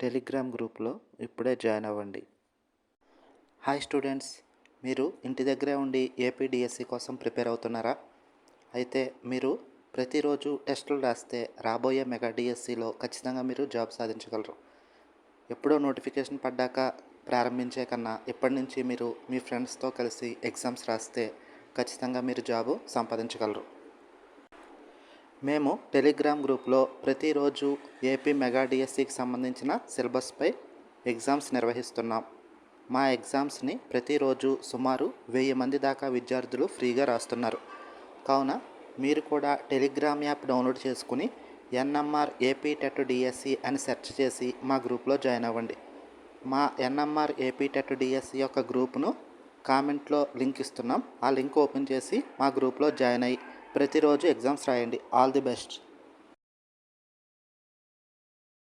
Telegram గ్రూప్లో ఇప్పుడే join అవ్వండి. హాయ్ స్టూడెంట్స్ మీరు ఇంటి దగ్గరే ఉండి ఏపీడిఎస్సి కోసం ప్రిపేర్ అవుతున్నారా? అయితే మీరు ప్రతిరోజు టెస్టులు రాస్తే రాబోయే మెగా డిఎస్సిలో ఖచ్చితంగా మీరు జాబ్ సాధించగలరు. ఎప్పుడో నోటిఫికేషన్ పడ్డాక ప్రారంభించే కన్నా ఇప్పటి నుంచి మీరు మీ ఫ్రెండ్స్తో కలిసి ఎగ్జామ్స్ రాస్తే ఖచ్చితంగా మీరు జాబు సంపాదించగలరు. మేము టెలిగ్రామ్ గ్రూప్లో ప్రతిరోజు ఏపీ మెగా డిఎస్సికి సంబంధించిన సిలబస్పై ఎగ్జామ్స్ నిర్వహిస్తున్నాం. మా ఎగ్జామ్స్ని ప్రతిరోజు సుమారు వెయ్యి మంది దాకా విద్యార్థులు ఫ్రీగా రాస్తున్నారు. కావున మీరు కూడా టెలిగ్రామ్ యాప్ డౌన్లోడ్ చేసుకుని ఎన్ఎంఆర్ ఏపీ టెట్ డిఎస్సి అని సెర్చ్ చేసి మా గ్రూప్లో జాయిన్ అవ్వండి. మా ఎన్ఎంఆర్ ఏపీ టెట్ డిఎస్సి యొక్క గ్రూప్ను కామెంట్లో లింక్ ఇస్తున్నాం. ఆ లింక్ ఓపెన్ చేసి మా గ్రూప్లో జాయిన్ అయ్యి ప్రతిరోజు ఎగ్జామ్స్ రాయండి. All the best.